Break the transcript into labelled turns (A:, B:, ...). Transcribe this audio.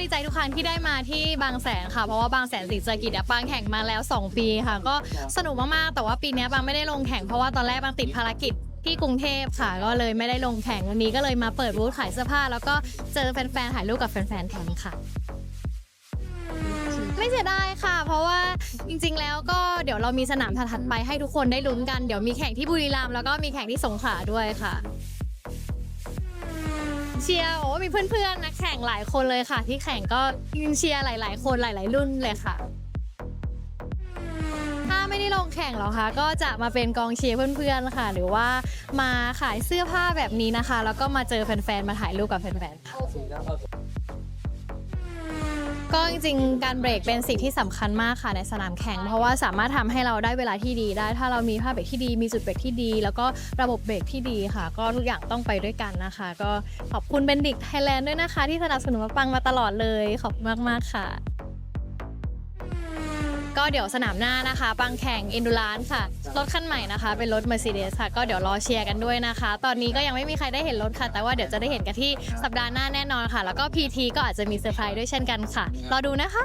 A: ดีใจทุกครั้งที่ได้มาที่บางแสนค่ะ เพราะว่าบางแสนสิงห์เซอร์กิตอะปางแข่งมาแล้ว 2 ปีค่ะ ก็สนุกมากๆ แต่ว่าปีนี้บางไม่ได้ลงแข่งเพราะว่าตอนแรกบางติดภารกิจที่กรุงเทพค่ะ ก็เลยไม่ได้ลงแข่งวันนี้ก็เลยมาเปิดบูธขายเสื้อผ้า แล้วก็เจอแฟนๆถ่ายรูปกับแฟนๆแทนค่ะ ไม่เสียดายค่ะ เพราะว่าจริงๆแล้วก็เดี๋ยวเรามีสนามถัดๆไปให้ทุกคนได้ลุ้นกันเดี๋ยวมีแข่งที่บุรีรัมย์แล้วก็มีแข่งที่สงขลาด้วยค่ะ เชียร์โอ้มีเพื่อนๆนักแข่งหลายคนเลยค่ะ ที่แข่งก็ยืนเชียร์หลาย ๆ คนหลาย ๆ รุ่นเลยค่ะ ถ้าไม่ได้ลงแข่งหรอคะก็จะมาเป็นกองเชียร์เพื่อนๆค่ะ หรือว่ามาขายเสื้อผ้าแบบนี้นะคะ แล้วก็มาเจอแฟนๆมาถ่ายรูปกับแฟนๆค่ะ ก็จริงๆ การเบรกเป็นสิ่งที่สำคัญมากค่ะในสนามแข่ง เพราะว่าสามารถทำให้เราได้เวลาที่ดีได้ ถ้าเรามีผ้าเบรกที่ดีมีจุดเบรกที่ดี แล้วก็ระบบเบรกที่ดีค่ะ ก็ทุกอย่างต้องไปด้วยกันนะคะ ก็ขอบคุณเบนดิกไทยแลนด์ด้วยนะคะ ที่สนับสนุนมาปังมาตลอดเลย ขอบคุณมากๆค่ะ ก็เดี๋ยวสนามหน้านะคะปังแข่งอินดูรานค่ะ รถคันใหม่นะคะ เป็นรถ Mercedes ค่ะ ก็เดี๋ยวรอเชียร์กันด้วยนะคะ ตอนนี้ก็ยังไม่มีใครได้เห็นรถค่ะ แต่ว่าเดี๋ยวจะได้เห็นกันที่สัปดาห์หน้าแน่นอนค่ะ แล้วก็ PT ก็อาจจะมีเซอร์ไพรส์ด้วยเช่นกันค่ะ รอดูนะคะ